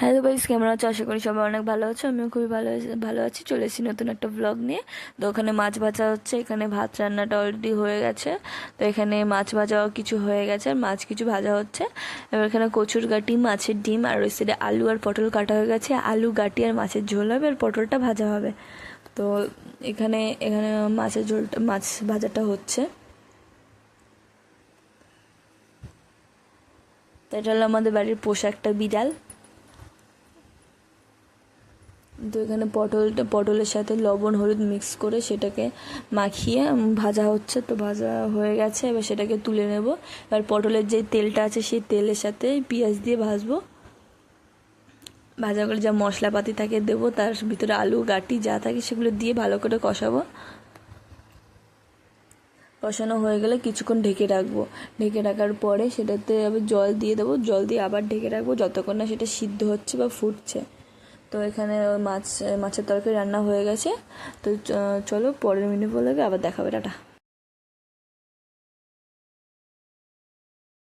Hello guys কেমন আছো? আশা করি সবাই অনেক ভালো আছো। আমিও খুবই ভালো ভালো আছি। চলে এসেছি নতুন একটা ব্লগ নিয়ে। তো ওখানে মাছ ভাজা হচ্ছে, এখানে ভাত রান্নাটা অলরেডি হয়ে গেছে। তো এখানে মাছ ভাজাও কিছু হয়ে গেছে, আর মাছ কিছু ভাজা হচ্ছে। এবার এখানে কচুর গাটি, মাছের ডিম, আর ওই সাইডে আলু আর পটল কাটা হয়ে গেছে। আলু, গাটি, আর মাছের ঝোল হবে, আর পটলটা ভাজা হবে। তো এখানে এখানে মাছের ঝোলটা, মাছ ভাজাটা হচ্ছে। তো এটা হলো আমাদের বাড়ির পোশাকটা বিড়াল। তো এখানে পটলটা পটলের সাথে লবণ, হলুদ মিক্স করে সেটাকে মাখিয়ে ভাজা হচ্ছে। তো ভাজা হয়ে গেছে, এবার সেটাকে তুলে নেব। এবার পটলের যে তেলটা আছে সেই তেলের সাথে পেঁয়াজ দিয়ে ভাজবো। ভাজা করে যা মশলাপাতি থাকে দেবো, তার ভিতরে আলু, গাটি যা থাকে সেগুলো দিয়ে ভালো করে কষাবো। কষানো হয়ে গেলে কিছুক্ষণ ঢেকে রাখব। ঢেকে রাখার পরে সেটাতে আবার জল দিয়ে দেবো। জল দিয়ে আবার ঢেকে রাখব, যতক্ষণ না সেটা সিদ্ধ হচ্ছে বা ফুটছে। তো এখানে ওই মাছ, মাছের তরকারি রান্না হয়ে গেছে। তো চলো পরের মিনিট বলে আবার দেখাবে, টাটা।